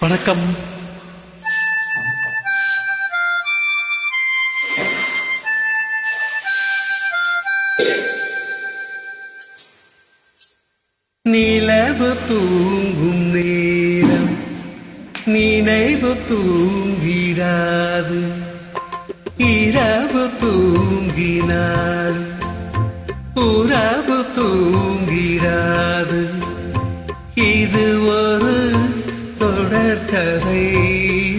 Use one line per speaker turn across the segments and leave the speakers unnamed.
வணக்கம். நிலவு தூங்கும் நேரம் நினைவு தூங்கிடாது. இரவு தூங்கினால் உறவு தூங்கிடாது. இது ஒரு மலர்கதை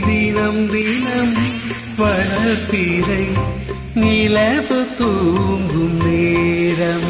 தினம் தினம் வளர்ப்பிறை நிலவு தூங்கும் நேரம்.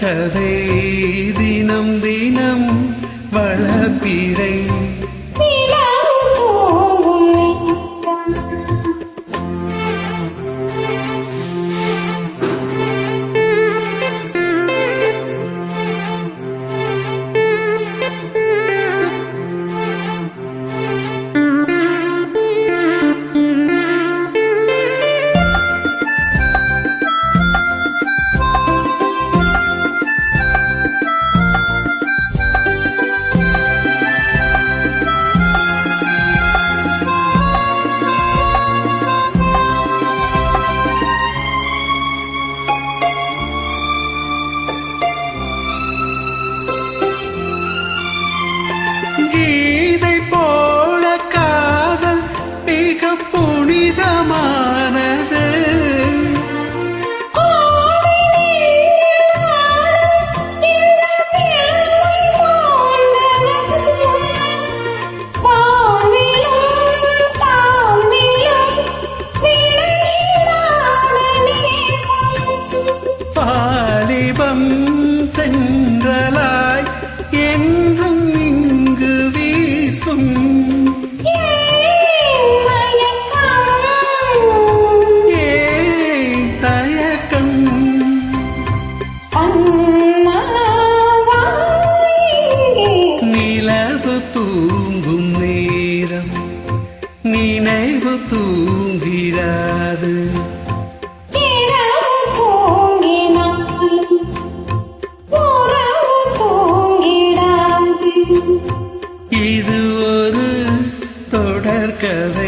கதை தினம் தினம் வளர்ப்பிறை புனிதமானது. பாலிபம். தொடர்கதை